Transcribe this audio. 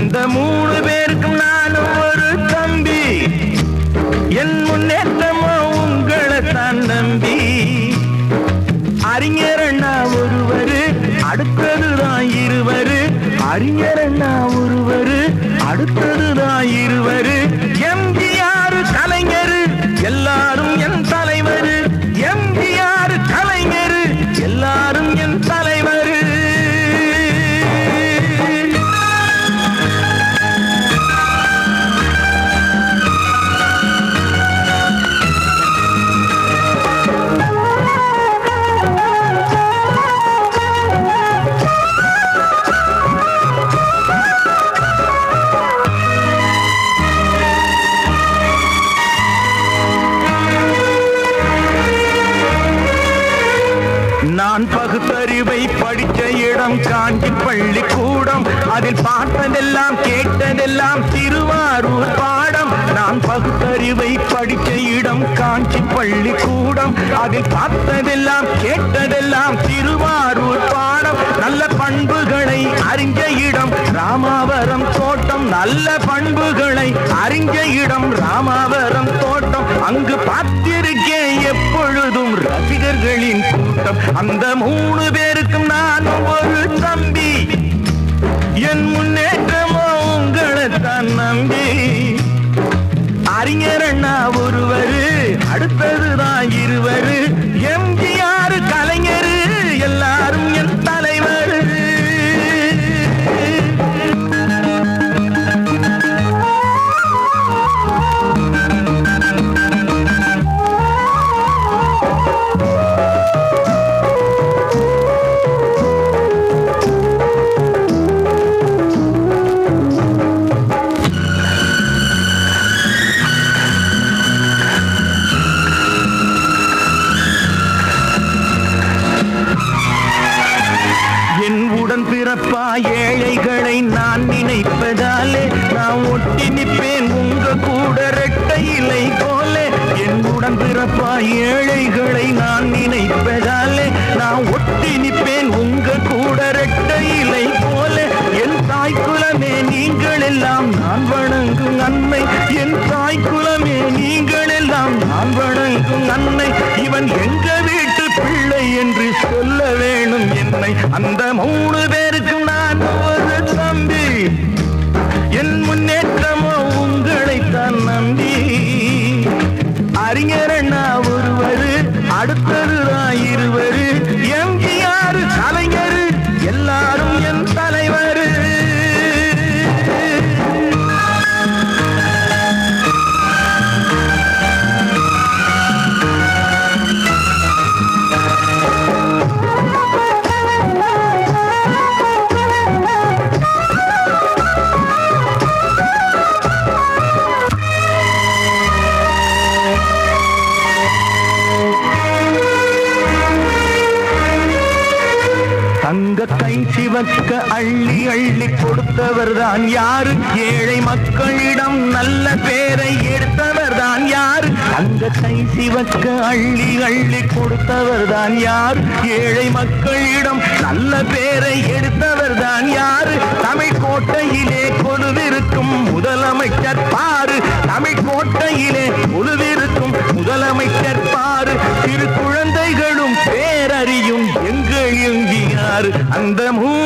இந்த மூணு பேருக்கும் நானும் ஒரு தம்பி. என் முன்னேற்றமோ உங்களை தான் நம்பி. அறிஞர் அண்ணா ஒருவரு அடுத்ததுதான் இருவரு. அறிஞர் அண்ணா ஒருவரு அடுத்தது அதில் பார்த்ததெல்லாம் கேட்டதெல்லாம் திருவாரூர் பாடம். நான் பகுத்தறிவை படித்த இடம் காஞ்சி பள்ளிக்கூடம் அதில் பார்த்ததெல்லாம் கேட்டதெல்லாம் திருவாரூர் பாடம். நல்ல பண்புகளை அறிஞ்ச இடம் ராமாவரம் தோட்டம். நல்ல பண்புகளை அறிஞ்ச இடம் ராமாவரம் தோட்டம். அங்கு பார்த்திருக்கேன் எப்பொழுதும் ரசிகர்களின் கூட்டம். அந்த மூணு பேருக்கும் உடன் பிறப்பா ஏழைகளை நான் நினைப்பதாலே நான் ஒட்டி நிற்பேன் உங்க கூட ரெட்டை இலை போல. என் உடன் பிறப்பா ஏழைகளை நான் நினைப்பதாலே நான் ஒட்டி நிற்பேன் உங்க கூட ரெட்டை இலை போல. என் தாய் குலமே நீங்கள் எல்லாம் நான் வணங்கும் அன்னை. என் தாய் குலமே நீங்கள் எல்லாம் நான் வணங்கும் அன்னை. இவன் எங்க வேணும் அந்த மூணு பேருக்கும் நான் ஒரு தம்பி. என் முன்னேற்றமோ உங்களைத்தான் நம்பி. அறிஞர் தங்க கை சிவக்க அள்ளி அள்ளி கொடுத்தவர் தான் யாரு? ஏழை மக்களிடம் நல்ல பேரை எடுத்தவர் தான் யாரு? தங்க கை சிவக்க அள்ளி அள்ளி கொடுத்தவர் தான் யார்? ஏழை மக்களிடம் நல்ல பேரை எடுத்தவர் தான் யாரு? தமிழ் கோட்டையிலே கொலுவிருக்கும் முதலமைச்சர் பாரு. தமிழ் கோட்டையிலே கொலுவிருக்கும் முதலமைச்சர் அந்த மூணு